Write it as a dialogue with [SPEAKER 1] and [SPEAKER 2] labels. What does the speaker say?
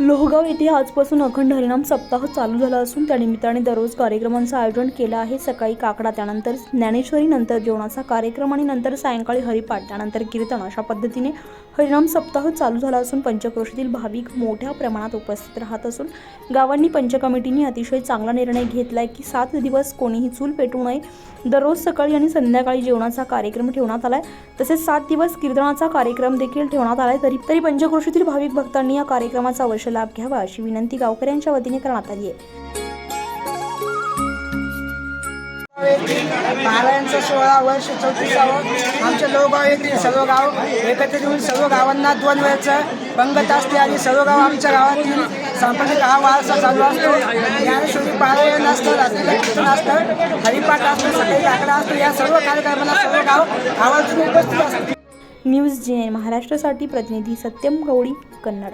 [SPEAKER 1] लोहगाव येथे आजपासून अखंड हरिनाम सप्ताह चालू झाला असून त्यानिमित्ताने दररोज कार्यक्रमांचं आयोजन केलं आहे. सकाळी काकडा त्यानंतर ज्ञानेश्वरी नंतर जेवणाचा कार्यक्रम आणि नंतर सायंकाळी हरिपाठ त्यानंतर कीर्तन अशा पद्धतीने हरिनाम सप्ताह चालू झाला असून पंचक्रोशीतील भाविक मोठ्या प्रमाणात उपस्थित राहत असून गावांनी पंचकमिटीने अतिशय चांगला निर्णय घेतलाय की सात दिवस कोणीही चूल पेटू नये. दररोज सकाळी आणि संध्याकाळी जेवणाचा कार्यक्रम ठेवण्यात आलाय. तसेच सात दिवस कीर्तनाचा कार्यक्रम देखील ठेवण्यात आलाय. तरी तरी पंचक्रोशीतील भाविक भक्तांनी या कार्यक्रमाचा अवश्य लाभ घ्यावा अशी विनंती गावकऱ्यांच्या वतीने करण्यात आली आहे.
[SPEAKER 2] महाराजांचा सोळा वर्ष चौतीसावं आमच्या लोहगाव येथील सर्व गाव एकत्रित येऊन सर्व गावांना दोन वेळचं पंगत असते आणि सर्व गाव आमच्या गावातील सांप्रदायिक हा वारसा चालू असतो. ज्ञानेश्वरी पारायण असतं रात्रीला कीर्तन असतं हरिपाठ असतं सकाळी आकडा असतो या सर्व कार्यक्रमांना सर्व गाव आवर्जून उपस्थित असतात
[SPEAKER 1] न्यूज जे महाराष्ट्रासाठी प्रतिनिधी सत्यम गौडी कन्नड.